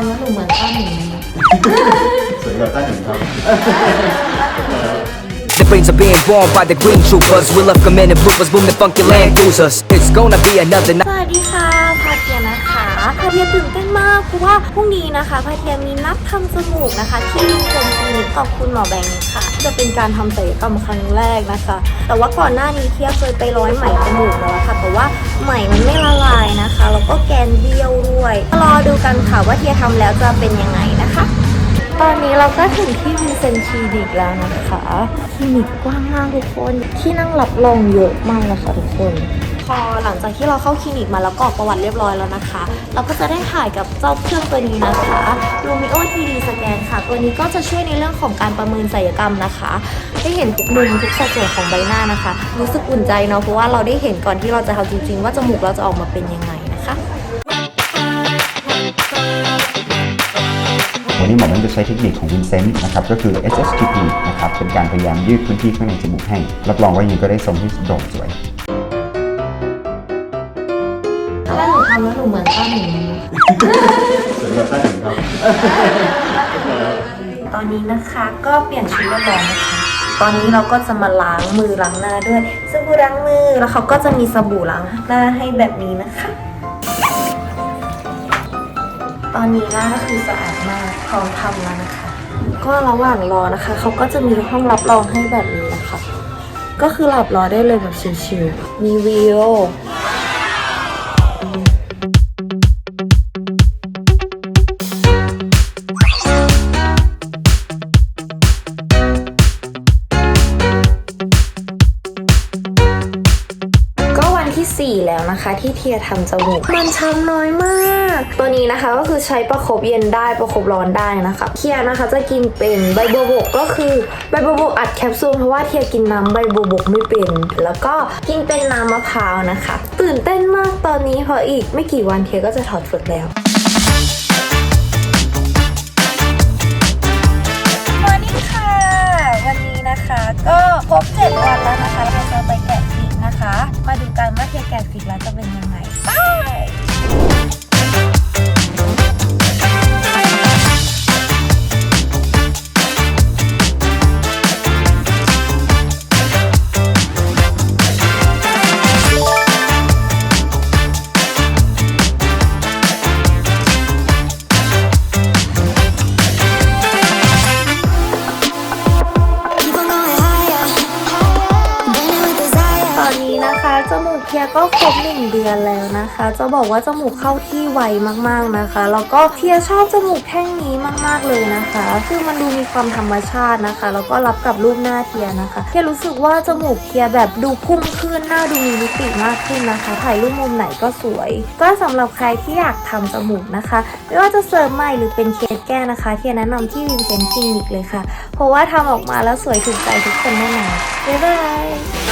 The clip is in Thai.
ำแล้วหนูเหมือนต้าหนูไหม สวยกว่าต้าหนึ่งครับ The brains are being born by the green troopers. We love coming and bloopers, boom the funky land cruisers. It's gonna be another ส night. วัสดีค่ะพาเทียนะคะพาเทียตื่นเต้นมากเพราะว่าพรุ่งนี้นะคะพาเทียมีนัดทำจมูกนะคะ ที่โรงคลินิกขอบคุณหมอแบงค์ค่ะ จะเป็นการทำศัลยกรรมครั้งแรกนะคะ แต่ว่าก่อนหน้านี้เทียเคยไปร้อยไหมจมูกแล้วค่ะแต่ว่าไหมมันไม่ละลายนะคะแล้วก็ กันค่ะว่าเทียทำแล้วจะเป็นยังไงนะคะ ตอนนี้เราก็ถึงที่วินเซนต์คลินิกแล้วนะคะคลินิกกว้างมากทุกคน ที่นั่งรับรองเยอะมากเลยค่ะทุกคนพอหลังจากที่เราเข้าคลินิกมาแล้วกรอกประวัติเรียบร้อยแล้วนะคะ เราก็จะได้ถ่ายกับเจ้าเครื่องตัวนี้นะคะ Lumio 3D Scan ค่ะ ตัวนี้ก็จะช่วยในเรื่องของการประเมินศัลยกรรมนะคะ ได้เห็นทุกมุมทุกสัดส่วนของใบหน้านะคะ รู้สึกอุ่นใจเนาะเพราะว่าเราได้เห็นก่อนที่เราจะทำจริงๆ ว่าจมูกเราจะออกมาเป็นยังไงนะคะ วันนี้หมอแบงค์จะใช้เทคนิคของวินเซนต์นะครับก็คือ SSTP นะครับเป็นการพยายามยืดพื้นที่ข้างในจมูกให้ รับรองว่ายังก็ได้ทรงที่โด่งสวยถ้าหนูทำแล้วหนูเหมือนต้าหนูไหมสวยกว่าต้าหนึ่งครับตอนนี้นะคะก็เปลี่ยนชุดเรียบร้อยนะคะ ตอนนี้เราก็จะมาล้างมือล้างหน้าด้วยสบู่ล้างมือแล้วเขาก็จะมีสบู่ล้างหน้าให้แบบนี้นะคะ ตอนนี้หน้าก็คือสะอาดมากพร้อมทำแล้วนะคะ ก็ระหว่างรอนะคะ เขาก็จะมีห้องรับรองให้แบบนี้นะคะ ก็คือหลับรอได้เลยแบบชิลๆมีวิว 4 แล้วนะคะ ที่เทียทำจมูก มันช้ำน้อยมาก ตัวนี้นะคะก็คือใช้ประคบเย็นได้ประคบร้อนได้นะคะเทียนะคะจะกินเป็นใบบัวบกก็คือใบบัวบกอัดแคปซูลเพราะว่าเทียกินน้ำใบบัวบกไม่เป็น แล้วก็กินเป็นน้ำมะพร้าวนะคะ ตื่นเต้นมากตอนนี้เพราะอีกไม่กี่วันเทียก็จะถอดฝึกแล้วสวัสดีค่ะวันนี้นะคะก็ครบ7วันแล้วนะคะเราจะไปแกะฟิกนะคะ มาดูกันว่าเทแกะฟิกแล้วจะเป็นยังไง จมูกเทียก็ครบหนึ่งเดือนแล้วนะคะ จะบอกว่าจมูกเข้าที่ไวมากๆนะคะ แล้วก็เทียชอบจมูกแท่งนี้มากๆเลยนะคะ คือมันดูมีความธรรมชาตินะคะ แล้วก็รับกับรูปหน้าเทียนะคะ เทียรู้สึกว่าจมูกเทียแบบดูพุ่งขึ้นหน้าดูมีมิติมากขึ้นนะคะ ถ่ายรูปมุมไหนก็สวย ก็สำหรับใครที่อยากทำจมูกนะคะ ไม่ว่าจะเสริมใหม่หรือเป็นเคสแก้นะคะ เทียแนะนำที่วินเซนต์คลินิกเลยค่ะ เพราะว่าทำออกมาแล้วสวยถูกใจทุกคนแน่นอนบ๊ายบาย